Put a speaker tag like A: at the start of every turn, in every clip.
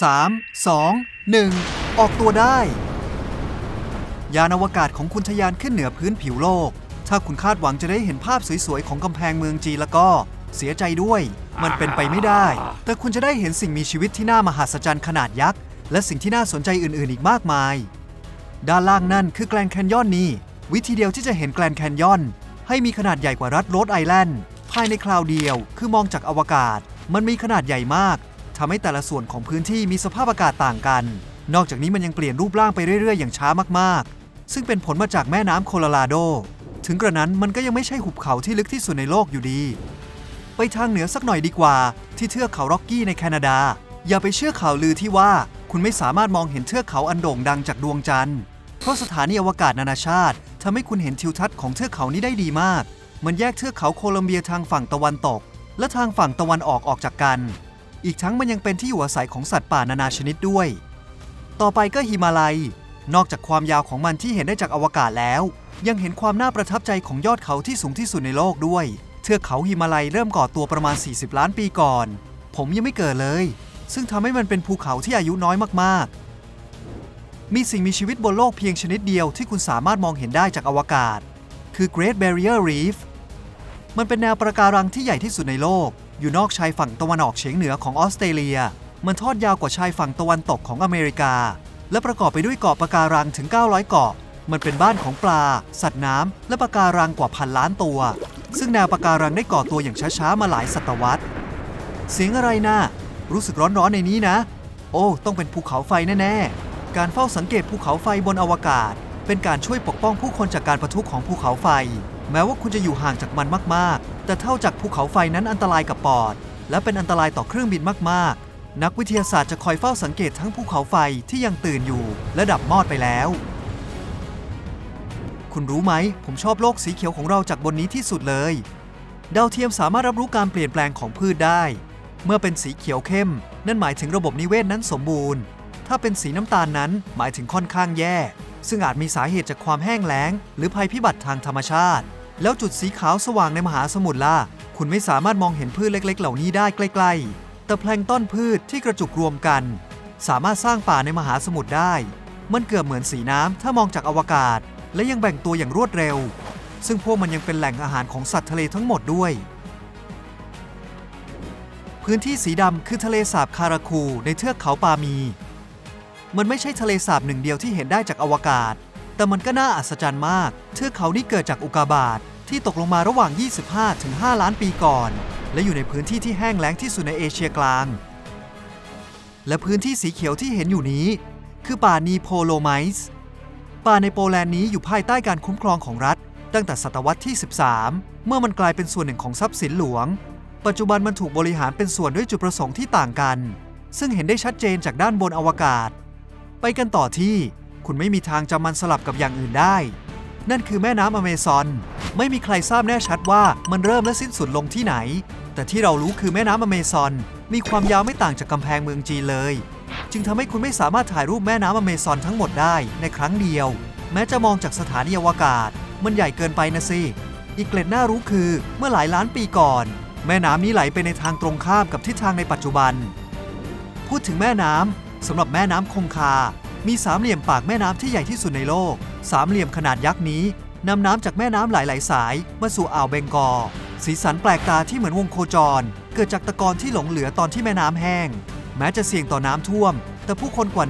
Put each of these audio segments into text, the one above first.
A: 3 2 1ออกตัวได้ ยานอวกาศของคุณทะยานขึ้นเหนือพื้นผิวโลก ถ้าคุณคาดหวังจะได้เห็นภาพสวยๆ ของกำแพงเมืองจีนแล้วก็เสียใจด้วย มันเป็นไปไม่ได้ แต่คุณจะได้เห็นสิ่งมีชีวิตที่น่ามหัศจรรย์ขนาดยักษ์ และสิ่งที่น่าสนใจอื่นๆ อีกมากมาย ด้านล่างนั่นคือแกลนแคนยอนนี่ วิธีเดียวที่จะเห็นแกลนแคนยอน ให้มีขนาดใหญ่กว่ารัฐโรดไอแลนด์ ภายในคราวเดียว คือมองจากอวกาศ มันมีขนาดใหญ่มากทำให้แต่ละส่วนของพื้นที่มีสภาพอากาศต่างกัน นอกจากนี้มันยังเปลี่ยนรูปร่างไปเรื่อยๆ อย่างช้ามากๆ ซึ่งเป็นผลมาจากแม่น้ำโคโลราโด ถึงกระนั้นมันก็ยังไม่ใช่หุบเขาที่ลึกที่สุดในโลกอยู่ดี ไปทางเหนือสักหน่อยดีกว่า ที่เทือกเขาร็อกกี้ในแคนาดา อย่าไปเชื่อข่าวลือที่ว่าคุณไม่สามารถมองเห็นเทือกเขาอันโด่งดังจากดวงจันทร์ เพราะสถานีอวกาศนานาชาติทำให้คุณเห็นทิวทัศน์ของเทือกเขานี้ได้ดีมาก มันแยกเทือกเขาโคลัมเบียทางฝั่งตะวันตก และทางฝั่งตะวันออกออกจากกัน อีกทั้งมันยังเป็นที่อยู่อาศัยของสัตว์ป่านานาชนิดด้วย ต่อไปก็หิมาลัย นอกจากความยาวของมันที่เห็นได้จากอวกาศแล้ว ยังเห็นความน่าประทับใจของยอดเขาที่สูงที่สุดในโลกด้วย เทือกเขาหิมาลัยเริ่มก่อตัวประมาณ 40 ล้านปีก่อน ผมยังไม่เกิดเลย ซึ่งทำให้มันเป็นภูเขาที่อายุน้อยมากๆ มีสิ่งมีชีวิตบนโลกเพียงชนิดเดียวที่คุณสามารถมองเห็นได้จากอวกาศคือ Great Barrier Reef มันเป็นแนวปะการังที่ใหญ่ที่สุดในโลก อยู่นอกชายฝั่งตะวันออกเฉียงเหนือของออสเตรเลีย มันทอดยาวกว่าชายฝั่งตะวันตกของอเมริกา และประกอบไปด้วยเกาะปะการังถึง 900 เกาะ มันเป็นบ้านของปลา สัตว์น้ำและปะการังกว่าพันล้านตัว ซึ่งแนวปะการังได้ก่อตัวอย่างช้าๆมาหลายศตวรรษ เสียงอะไรนะ่ะรู้สึกร้อนๆในนี้นะ โอ้ ต้องเป็นภูเขาไฟแน่ๆ การเฝ้าสังเกตภูเขาไฟบนอวกาศ เป็นการช่วยปกป้องผู้คนจากการประทุของภูเขาไฟ แม้ว่าคุณจะอยู่ห่างจากมันมากๆ แต่เท่าจากภูเขาไฟนั้นอันตรายกับปอด และเป็นอันตรายต่อเครื่องบินมากๆ นักวิทยาศาสตร์จะคอยเฝ้าสังเกตทั้งภูเขาไฟที่ยังตื่นอยู่และดับมอดไปแล้ว คุณรู้ไหม ผมชอบโลกสีเขียวของเราจากบนนี้ที่สุดเลย ดาวเทียมสามารถรับรู้การเปลี่ยนแปลงของพืชได้ เมื่อเป็นสีเขียวเข้ม นั่นหมายถึงระบบนิเวศนั้นสมบูรณ์ ถ้าเป็นสีน้ำตาลนั้นหมายถึงค่อนข้างแย่ ซึ่งอาจมีสาเหตุจากความแห้งแล้ง หรือภัยพิบัติทางธรรมชาติ แล้วจุดสีขาวสว่างในมหาสมุทรล่ะ คุณไม่สามารถมองเห็นพืชเล็ก ๆ เหล่านี้ได้ใกล้ๆ แต่แพลงต้นพืชที่กระจุกรวมกัน สามารถสร้างป่าในมหาสมุทรได้ มันเกือบเหมือนสีน้ำถ้ามองจากอวกาศ และยังแบ่งตัวอย่างรวดเร็ว ซึ่งพวกมันยังเป็นแหล่งอาหารของสัตว์ทะเลทั้งหมดด้วย พื้นที่สีดำคือทะเลสาบคาราคูในเทือกเขาปามี มันไม่ใช่ทะเลสาบหนึ่งเดียวที่เห็นได้จากอวกาศ แต่มันก็น่าอัศจรรย์มาก เทือกเขานี้เกิดจากอุกาบาตที่ตกลงมาระหว่าง 25ถึง5ล้านปีก่อน และอยู่ในพื้นที่ที่แห้งแล้งที่สุดในเอเชียกลาง และพื้นที่สีเขียวที่เห็นอยู่นี้ คือป่านีโพโลไมส์ป่าในโปแลนด์นี้อยู่ภายใต้การคุ้มครองของรัฐ ตั้งแต่ศตวรรษที่ 13 เมื่อมันกลายเป็นส่วนหนึ่งของทรัพย์สินหลวง ปัจจุบันมันถูกบริหารเป็นส่วนด้วยจุดประสงค์ที่ต่างกัน ซึ่งเห็นได้ชัดเจนจากด้านบนอวกาศ ไปกันต่อที่ คุณไม่มีทางจำมันสลับกับอย่างอื่นได้ นั่นคือแม่น้ำอเมซอน ไม่มีใครทราบแน่ชัดว่ามันเริ่มและสิ้นสุดลงที่ไหน แต่ที่เรารู้คือแม่น้ำอเมซอน มีความยาวไม่ต่างจากกำแพงเมืองจีนเลย จึงทำให้คุณไม่สามารถถ่ายรูปแม่น้ำอเมซอนทั้งหมดได้ในครั้งเดียว แม้จะมองจากสถานีอวกาศ มันใหญ่เกินไปนะสิอีกเกล็ดน่ารู้คือเมื่อหลายล้านปีก่อน แม่น้ำนี้ไหลไปในทางตรงข้ามกับทิศทางในปัจจุบัน พูดถึงแม่น้ำ สำหรับแม่น้ำคงคา มีสามเหลี่ยมปากแม่น้ำที่ใหญ่ที่สุดในโลก สามเหลี่ยมขนาดยักษ์นี้นำน้ำจากแม่น้ำหลาย ๆ สายมาสู่อ่าวเบงกอล สีสันแปลกตาที่เหมือนวงโคจร เกิดจากตะกอนที่หลงเหลือตอนที่แม่น้ำแห้ง แม้จะเสี่ยงต่อน้ำท่วม แต่ผู้คนกว่า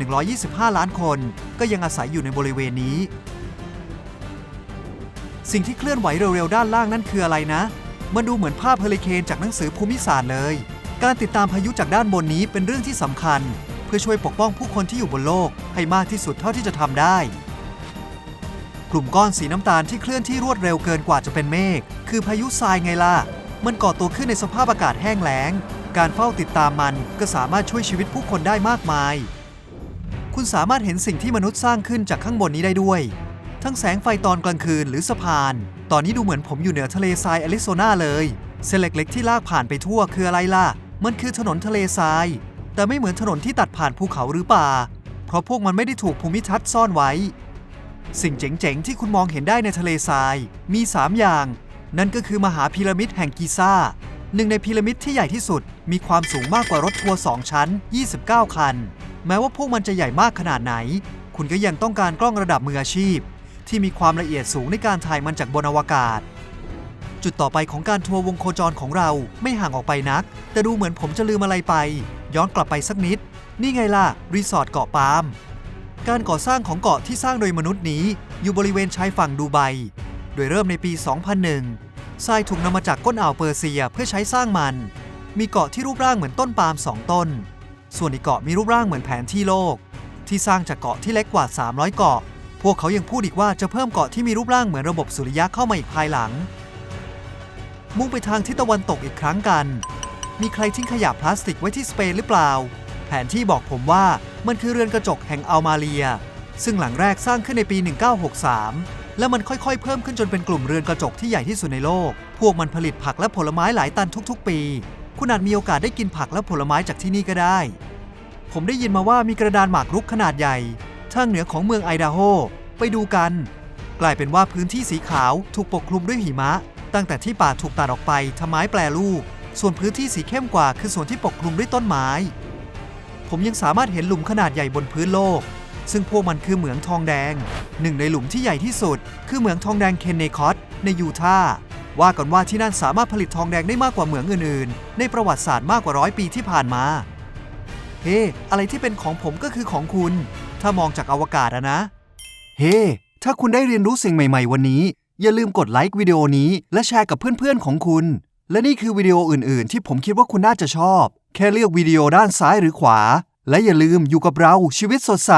A: 125 ล้านคน ก็ยังอาศัยอยู่ในบริเวณนี้ สิ่งที่เคลื่อนไหวเร็ว ๆ ด้านล่างนั่นคืออะไรนะ มันดูเหมือนภาพเฮอริเคนจากหนังสือภูมิศาสตร์เลย การติดตามพายุจากด้านบนนี้เป็นเรื่องที่สำคัญ พื่อช่วยปกป้องผู้คนที่อยู่บนโลกให้มากที่สุดเท่าที่จะทำได้ กลุ่มก้อนสีน้ำตาลที่เคลื่อนที่รวดเร็วเกินกว่าจะเป็นเมฆคือพายุทรายไงล่ะ มันก่อตัวขึ้นในสภาพอากาศแห้งแล้ง การเฝ้าติดตามมันก็สามารถช่วยชีวิตผู้คนได้มากมาย คุณสามารถเห็นสิ่งที่มนุษย์สร้างขึ้นจากข้างบนนี้ได้ด้วย ทั้งแสงไฟตอนกลางคืนหรือสะพาน ตอนนี้ดูเหมือนผมอยู่เหนือทะเลทรายแอริโซนาเลยเส้นเล็กๆที่ลากผ่านไปทั่วคืออะไรล่ะ มันคือถนนทะเลทราย แต่ไม่เหมือนถนนที่ตัดผ่านภูเขาหรือป่า เพราะพวกมันไม่ได้ถูกภูมิทัศน์ซ่อนไว้ สิ่งเจ๋งๆ ที่คุณมองเห็นได้ในทะเลทรายมี 3 อย่าง นั่นก็คือมหาพีระมิดแห่งกิซ่าหนึ่งในพีระมิดที่ใหญ่ที่สุด มีความสูงมากกว่ารถทัวร์2ชั้น 29 คัน แม้ว่าพวกมันจะใหญ่มากขนาดไหน คุณก็ยังต้องการกล้องระดับมืออาชีพ ที่มีความละเอียดสูงในการถ่ายมันจากบนอวกาศ จุดต่อไปของการทัวร์วงโคจรของเราไม่ห่างออกไปนัก แต่ดูเหมือนผมจะลืมอะไรไป ย้อนกลับไปสักนิด นี่ไงล่ะ รีสอร์ทเกาะปาล์มการก่อสร้างของเกาะที่สร้างโดยมนุษย์นี้ อยู่บริเวณชายฝั่งดูไบ โดยเริ่มในปี 2001 ทรายถูกนำมาจากก้นอ่าวเปอร์เซียเพื่อใช้สร้างมัน มีเกาะที่รูปร่างเหมือนต้นปาล์มสองต้น ส่วนอีกเกาะมีรูปร่างเหมือนแผนที่โลก ที่สร้างจากเกาะที่เล็กกว่า 300 เกาะ พวกเขายังพูดอีกว่าจะเพิ่มเกาะที่มีรูปร่างเหมือนระบบสุริยะเข้ามาอีกภายหลัง มุ่งไปทางทิศตะวันตกอีกครั้งกัน มีใครทิ้งขยะพลาสติกไว้ที่สเปนหรือเปล่า แผนที่บอกผมว่ามันคือเรือนกระจกแห่งอัลมาเรีย ซึ่งหลังแรกสร้างขึ้นในปี 1963 และมันค่อยๆ เพิ่มขึ้นจนเป็นกลุ่มเรือนกระจกที่ใหญ่ที่สุดในโลก พวกมันผลิตผักและผลไม้หลายตันทุกๆ ปี คุณอาจมีโอกาสได้กินผักและผลไม้จากที่นี่ก็ได้ ผมได้ยินมาว่ามีกระดานหมากรุกขนาดใหญ่ทางเหนือของเมืองไอดาโฮไปดูกัน กลายเป็นว่าพื้นที่สีขาวถูกปกคลุมด้วยหิมะ ตั้งแต่ที่ป่าถูกตัดออกไปทำไม้แปรรูป ส่วนพื้นที่สีเข้มกว่าคือส่วนที่ปกคลุมด้วยต้นไม้ ผมยังสามารถเห็นหลุมขนาดใหญ่บนพื้นโลก ซึ่งพวกมันคือเหมืองทองแดง หนึ่งในหลุมที่ใหญ่ที่สุด คือเหมืองทองแดงเคนเนคอตในยูทาห์ ว่ากันว่าที่นั่นสามารถผลิตทองแดงได้มากกว่าเหมืองอื่นๆ ในประวัติศาสตร์มากกว่าร้อยปีที่ผ่านมา เฮ้อะไรที่เป็นของผมก็คือของคุณ ถ้ามองจากอวกาศอะนะ เฮ้ถ้าคุณได้เรียนรู้สิ่งใหม่ ๆ วันนี้ อย่าลืมกดไลค์วิดีโอนี้และแชร์กับเพื่อนๆของคุณ และนี่คือวิดีโออื่น ๆ ที่ผมคิดว่าคุณน่าจะชอบ แค่เลือกวิดีโอด้านซ้ายหรือขวา และอย่าลืมอยู่กับเราชีวิตสดใส